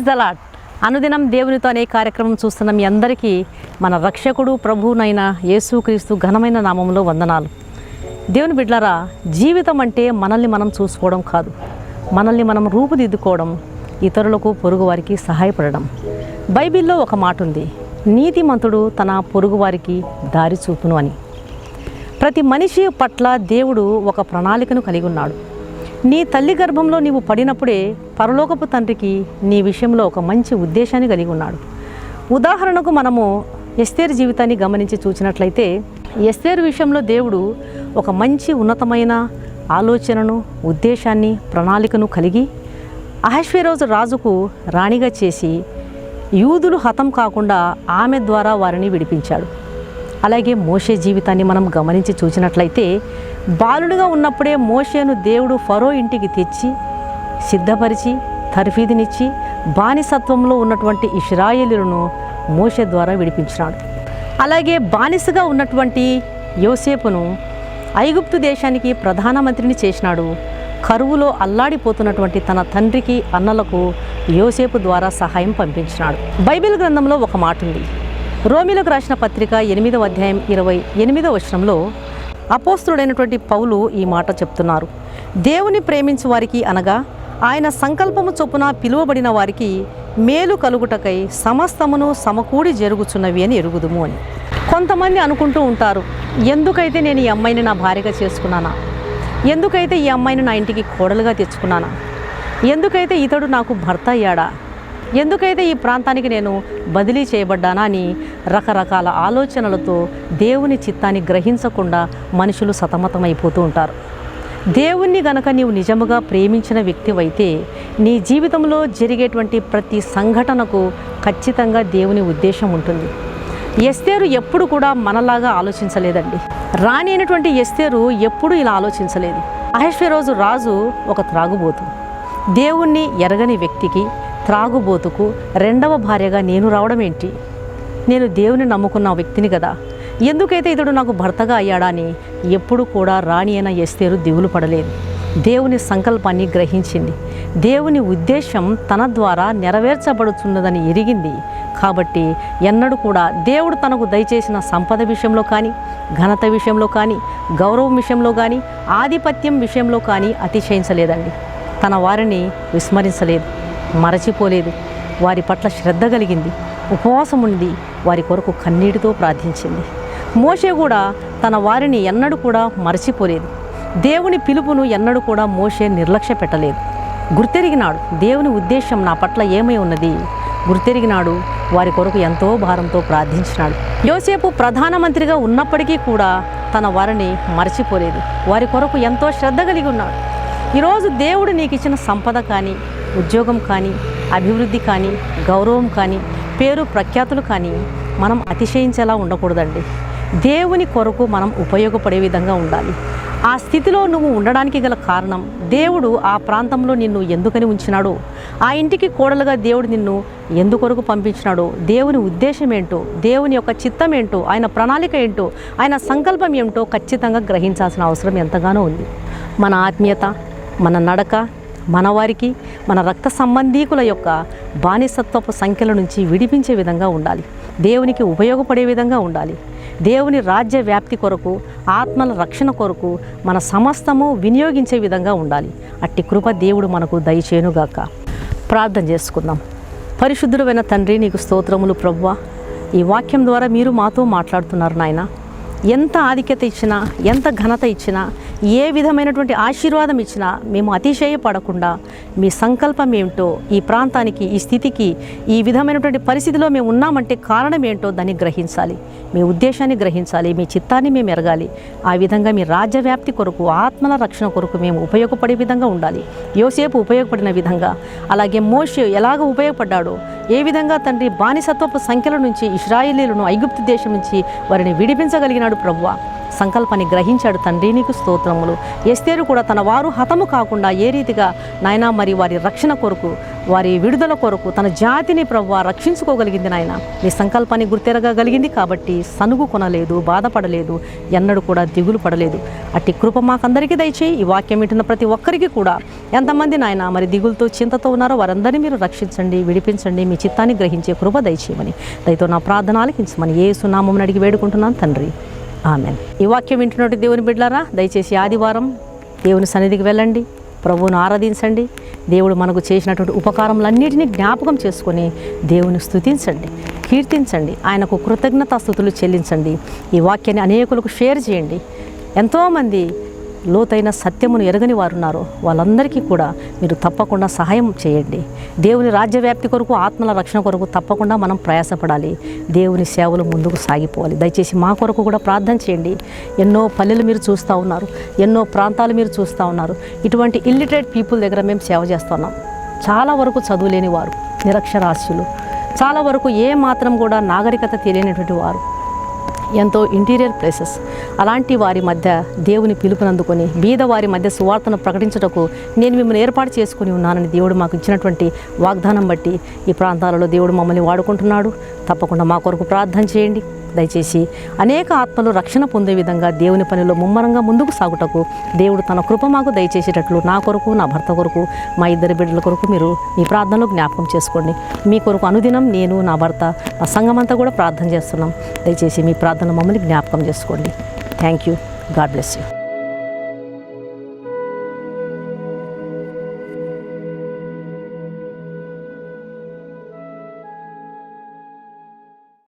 Praise దలాట్ అనుదినం దేవునితో అనే కార్యక్రమం చూస్తున్న మీ అందరికీ మన రక్షకుడు ప్రభువునైన యేసుక్రీస్తు ఘనమైన నామంలో వందనాలు. దేవుని బిడ్లరా జీవితం అంటే మనల్ని మనం చూసుకోవడం కాదు. మనల్ని మనం రూపుదిద్దుకోవడం ఇతరులకు పొరుగువారికి సహాయపడడం. బైబిల్లో ఒక మాట ఉంది నీతిమంతుడు తన పొరుగువారికి దారి చూపును అని. ప్రతి మనిషి పట్ల దేవుడు ఒక ప్రణాళికను కలిగి ఉన్నాడు. నీ తల్లి గర్భంలో నీవు పడినప్పుడే పరలోకపు తండ్రికి నీ విషయంలో ఒక మంచి ఉద్దేశాన్ని కలిగి ఉన్నాడు. ఉదాహరణకు మనము ఎస్తేరు జీవితాన్ని గమనించి చూసినట్లయితే ఎస్తేరు విషయంలో దేవుడు ఒక మంచి ఉన్నతమైన ఆలోచనను ఉద్దేశాన్ని ప్రణాళికను కలిగి అహశ్వరోజు రాజుకు రాణిగా చేసి యూదులు హతం కాకుండా ఆమె ద్వారా వారిని విడిపించాడు. అలాగే మోషే జీవితాన్ని మనం గమనించి చూసినట్లయితే బాలుడుగా ఉన్నప్పుడే మోషేను దేవుడు ఫరో ఇంటికి తెచ్చి సిద్ధపరిచి తర్ఫీదునిచ్చి బానిసత్వంలో ఉన్నటువంటి ఇస్రాయేలులను మోషే ద్వారా విడిపించినాడు. అలాగే బానిసగా ఉన్నటువంటి యోసేపును ఐగుప్తు దేశానికి ప్రధానమంత్రిని చేసినాడు. కరువులో అల్లాడిపోతున్నటువంటి తన తండ్రికి అన్నలకు యోసేపు ద్వారా సహాయం పంపించినాడు. బైబిల్ గ్రంథంలో ఒక మాట ఉంది రోమిలకు రాసిన పత్రిక ఎనిమిదవ అధ్యాయం ఇరవై ఎనిమిదవ వచనంలో అపోస్తుడైనటువంటి పౌలు ఈ మాట చెప్తున్నారు. దేవుని ప్రేమించు వారికి అనగా ఆయన సంకల్పము చొప్పున పిలువబడిన వారికి మేలు కలుగుటకై సమస్తమును సమకూడి జరుగుచున్నవి అని ఎరుగుదుము అని. కొంతమంది అనుకుంటూ ఉంటారు ఎందుకైతే నేను ఈ అమ్మాయిని నా భార్యగా చేసుకున్నానా? ఎందుకైతే ఈ అమ్మాయిని నా ఇంటికి కోడలుగా తెచ్చుకున్నానా? ఎందుకైతే ఇతడు నాకు భర్త అయ్యాడా? ఎందుకైతే ఈ ప్రాంతానికి నేను బదిలీ చేయబడ్డానా అని రకరకాల ఆలోచనలతో దేవుని చిత్తాన్ని గ్రహించకుండా మనుషులు సతమతమైపోతూ ఉంటారు. దేవుణ్ణి గనక నీవు నిజముగా ప్రేమించిన వ్యక్తివైతే నీ జీవితంలో జరిగేటువంటి ప్రతి సంఘటనకు ఖచ్చితంగా దేవుని ఉద్దేశం ఉంటుంది. ఎస్తేరు ఎప్పుడు కూడా మనలాగా ఆలోచించలేదండి. రాణి అయినటువంటి ఎస్తేరు ఎప్పుడు ఇలా ఆలోచించలేదు. మహేశ్వరరోజు రాజు ఒక త్రాగుబోతు. దేవుణ్ణి ఎరగని వ్యక్తికి త్రాగుబోతుకు రెండవ భార్యగా నేను రావడం ఏంటి నేను దేవుని నమ్ముకున్న వ్యక్తిని కదా. ఎందుకైతే ఇతడు నాకు భర్తగా అయ్యాడా అని ఎప్పుడు కూడా రాణి అయిన ఎస్తేరు దిగులు పడలేదు. దేవుని సంకల్పాన్ని గ్రహించింది. దేవుని ఉద్దేశం తన ద్వారా నెరవేర్చబడుతున్నదని ఎరిగింది. కాబట్టి ఎన్నడూ కూడా దేవుడు తనకు దయచేసిన సంపద విషయంలో కానీ ఘనత విషయంలో కానీ గౌరవం విషయంలో కానీ ఆధిపత్యం విషయంలో కానీ అతిశయించలేదండి. తన వారిని విస్మరించలేదు. మరచిపోలేదు. వారి పట్ల శ్రద్ధ కలిగింది. ఉపవాసం ఉండి వారి కొరకు కన్నీటితో ప్రార్థించింది. మోషే కూడా తన వారిని ఎన్నడూ కూడా మరచిపోలేదు. దేవుని పిలుపును ఎన్నడూ కూడా మోషే నిర్లక్ష్య పెట్టలేదు. గుర్తెరిగినాడు దేవుని ఉద్దేశం నా పట్ల ఏమై ఉన్నది? గుర్తెరిగినాడు వారి కొరకు ఎంతో భారంతో ప్రార్థించినాడు. యోసేపు ప్రధానమంత్రిగా ఉన్నప్పటికీ కూడా తన వారిని మరచిపోలేదు. వారి కొరకు ఎంతో శ్రద్ధ కలిగి ఉన్నాడు. ఈరోజు దేవుడు నీకు ఇచ్చిన సంపద కానీ ఉద్యోగం కానీ అభివృద్ధి కానీ గౌరవం కానీ పేరు ప్రఖ్యాతులు కానీ మనం అతిశయించేలా ఉండకూడదండి. దేవుని కొరకు మనం ఉపయోగపడే విధంగా ఉండాలి. ఆ స్థితిలో నువ్వు ఉండడానికి గల కారణం దేవుడు ఆ ప్రాంతంలో నిన్ను ఎందుకని ఉంచినాడో? ఆ ఇంటికి కోడలుగా దేవుడు నిన్ను ఎందుకొరకు పంపించినాడో? దేవుని ఉద్దేశం ఏంటో దేవుని యొక్క చిత్తం ఏంటో ఆయన ప్రణాళిక ఏంటో ఆయన సంకల్పం ఏమిటో ఖచ్చితంగా గ్రహించాల్సిన అవసరం ఎంతగానో ఉంది. మన ఆత్మీయత మన నడక మనవారికి మన రక్త సంబంధీకుల యొక్క బానిసత్వపు సంఖ్యల నుంచి విడిపించే విధంగా ఉండాలి. దేవునికి ఉపయోగపడే విధంగా ఉండాలి. దేవుని రాజ్య వ్యాప్తి కొరకు ఆత్మల రక్షణ కొరకు మన సమస్తము వినియోగించే విధంగా ఉండాలి. అట్టి కృప దేవుడు మనకు దయచేనుగాక ప్రార్థన చేసుకుందాం. పరిశుద్ధుడైన తండ్రి నీకు స్తోత్రములు ప్రవ్వా ఈ వాక్యం ద్వారా మీరు మాతో మాట్లాడుతున్నారు నాయన. ఎంత ఆధిక్యత ఇచ్చినా ఎంత ఘనత ఇచ్చినా ఏ విధమైనటువంటి ఆశీర్వాదం ఇచ్చినా మేము అతిశయపడకుండా మీ సంకల్పం ఏమిటో ఈ ప్రాంతానికి ఈ స్థితికి ఈ విధమైనటువంటి పరిస్థితిలో మేము ఉన్నామంటే కారణం ఏంటో దాన్ని గ్రహించాలి. మీ ఉద్దేశాన్ని గ్రహించాలి. మీ చిత్తాన్ని మేము ఎరగాలి. ఆ విధంగా మీ రాజ్యవ్యాప్తి కొరకు ఆత్మల రక్షణ కొరకు మేము ఉపయోగపడే విధంగా ఉండాలి. యోసేపు ఉపయోగపడిన విధంగా. అలాగే మోషే ఎలాగ ఉపయోగపడ్డాడో ఏ విధంగా తండ్రి బానిసత్వపు సంఖ్యల నుంచి ఇస్రాయేలీలను ఐగుప్తు దేశం నుంచి వారిని విడిపించగలిగినాడు ప్రభువా. సంకల్పాన్ని గ్రహించాడు తండ్రి. నీకు స్తోత్రములు. ఎస్తేరు కూడా తన వారు హతము కాకుండా ఏ రీతిగా నాయన మరి వారి రక్షణ కొరకు వారి విడుదల కొరకు తన జాతిని ప్రవ్వ రక్షించుకోగలిగింది నాయన. నీ సంకల్పాన్ని గుర్తెరగగలిగింది కాబట్టి సనుగు కొనలేదు బాధపడలేదు ఎన్నడూ కూడా దిగులు పడలేదు. అట్టి కృప మాకందరికీ దయచేయి. ఈ వాక్యం వింటున్న ప్రతి ఒక్కరికి కూడా ఎంతమంది నాయన మరి దిగులతో చింతతో ఉన్నారో వారందరినీ మీరు రక్షించండి విడిపించండి మీ చిత్తాన్ని గ్రహించే కృప దయచేయమని దయతో నా ప్రార్థన ఆలకించమని ఏ సునామం అడిగి వేడుకుంటున్నాను తండ్రి. ఆమెన్. ఈ వాక్యం వింటున్నట్టు దేవుని బిడ్డారా దయచేసి ఆదివారం దేవుని సన్నిధికి వెళ్ళండి ప్రభువును ఆరాధించండి దేవుడు మనకు చేసినటువంటి ఉపకారములన్నిటినీ జ్ఞాపకం చేసుకొని దేవుని స్థుతించండి కీర్తించండి ఆయనకు కృతజ్ఞతాస్థుతులు చెల్లించండి. ఈ వాక్యాన్ని అనేకులకు షేర్ చేయండి. ఎంతోమంది లోతైన సత్యమును ఎరగని వారున్నారో వాళ్ళందరికీ కూడా మీరు తప్పకుండా సహాయం చేయండి. దేవుని రాజ్యవ్యాప్తి కొరకు ఆత్మల రక్షణ కొరకు తప్పకుండా మనం ప్రయాసపడాలి. దేవుని సేవలు ముందుకు సాగిపోవాలి. దయచేసి మా కొరకు కూడా ప్రార్థన చేయండి. ఎన్నో పల్లెలు మీరు చూస్తూ ఉన్నారు. ఎన్నో ప్రాంతాలు మీరు చూస్తూ ఉన్నారు. ఇటువంటి ఇల్లిటరేట్ పీపుల్ దగ్గర మేము సేవ చేస్తున్నాం చాలా వరకు చదువులేని వారు నిరక్షరాస్యులు. చాలా వరకు ఏ మాత్రం కూడా నాగరికత తెలియనటువంటి వారు. ఎంతో ఇంటీరియర్ ప్లేసెస్. అలాంటి వారి మధ్య దేవుని పిలుపునందుకొని బీద వారి మధ్య సువార్తను ప్రకటించుటకు నేను మిమ్మల్ని ఏర్పాటు చేసుకుని ఉన్నానని దేవుడు మాకు ఇచ్చినటువంటి వాగ్దానం బట్టి ఈ ప్రాంతాలలో దేవుడు మమ్మల్ని వాడుకుంటున్నాడు. తప్పకుండా మా కొరకు ప్రార్థన చేయండి. దయచేసి అనేక ఆత్మలు రక్షణ పొందే విధంగా దేవుని పనిలో ముమ్మరంగా ముందుకు సాగుటకు దేవుడు తన కృప మాకు దయచేసేటట్లు నా కొరకు నా భర్త కొరకు మా ఇద్దరి బిడ్డల కొరకు మీరు మీ ప్రార్థనలో జ్ఞాపకం చేసుకోండి. మీ కొరకు అనుదినం నేను నా భర్త మా సంఘమంతా కూడా ప్రార్థన చేస్తున్నాం. దయచేసి మీ ప్రార్థన మమ్మల్ని జ్ఞాపకం చేసుకోండి. Thank you God bless you